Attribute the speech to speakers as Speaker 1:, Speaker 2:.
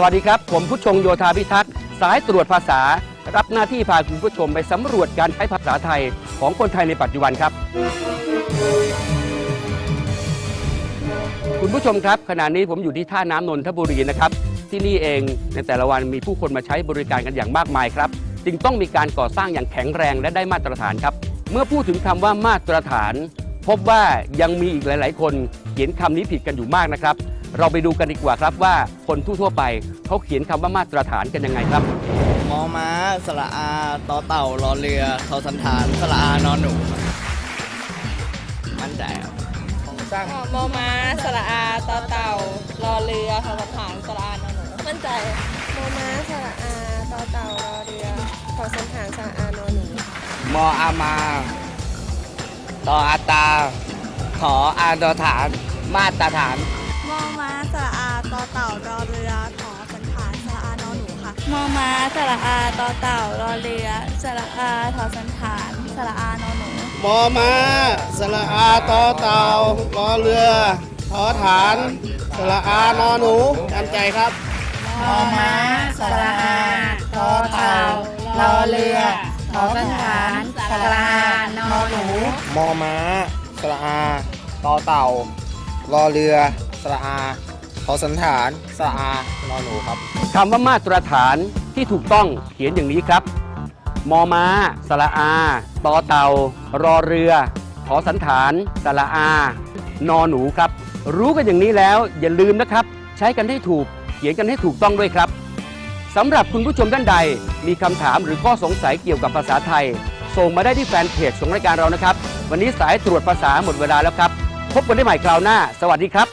Speaker 1: สวัสดีครับ ผมผู้ชงโยธาพิทักษ์สายตรวจภาษา รับหน้าที่พาคุณผู้ชมไปสำรวจการใช้ภาษาไทยของคนไทยในปัจจุบันครับ คุณผู้ชมครับขณะนี้ผมอยู่ที่ท่าน้ำนนทบุรีนะครับ ที่นี่เองในแต่ละวันมีผู้คนมาใช้บริการกันอย่างมากมายครับ จึงต้องมีการก่อสร้างอย่างแข็งแรงและได้มาตรฐานครับ เมื่อพูดถึงคำว่ามาตรฐาน พบว่ายังมีอีกหลาย ๆ คนเขียนคำนี้ผิดกันอยู่มากนะครับ เราไปดูกันดีกว่าครับว่าคนทั่วๆไปเขาเขียนคำว่ามาตรฐานกันยังไงครับ
Speaker 2: มอม้า สระอาต่อเต่ารอเรือทอสันฐานสระอานอนหนูมั่นใจครับของสร้าง
Speaker 3: มอม้าสระอาต่อเต่ารอเรือทอสถานสระอานอนหนูมั่นใจ
Speaker 4: มอม้าสระอาต่อเต่ารอเรือขอสันฐานสระอานอนหนู
Speaker 2: มออามาต่ออาตาขออาดอฐาน มาตรฐาน
Speaker 5: มอม้าสระอาต่อเต่ารอเรือขอสันฐานสระอานอนหนูค่ะมอม้าสระอาต่อเต่ารอเรือสระอาทอสันฐานสระอานอนหนู
Speaker 2: มอม้าสระอาต่อเต่ารอเรือทอฐานสระอานอหนูมั่นใจครับ
Speaker 5: มอม้าสระอาต่อเต่ารอเรือขอสันฐานสระอานอนหนู
Speaker 6: มอม้าสระอาต่อเต่ารอเรือ สระอาขอสันฐานสระอานอนหนูครับ
Speaker 1: คำว่ามาตรฐานที่ถูกต้องเขียนอย่างนี้ครับ มอม้า สระอา ตอเต่า รอเรือ ขอสันฐาน สระอา นอหนูครับ รู้กันอย่างนี้แล้วอย่าลืมนะครับ ใช้กันให้ถูก เขียนกันให้ถูกต้องด้วยครับสำหรับคุณผู้ชมท่านใด มีคำถามหรือข้อสงสัยเกี่ยวกับภาษาไทย ส่งมาได้ที่แฟนเพจของรายการเรานะครับ วันนี้สายตรวจภาษาหมดเวลาแล้วครับ พบกันได้ใหม่คราวหน้า สวัสดีครับ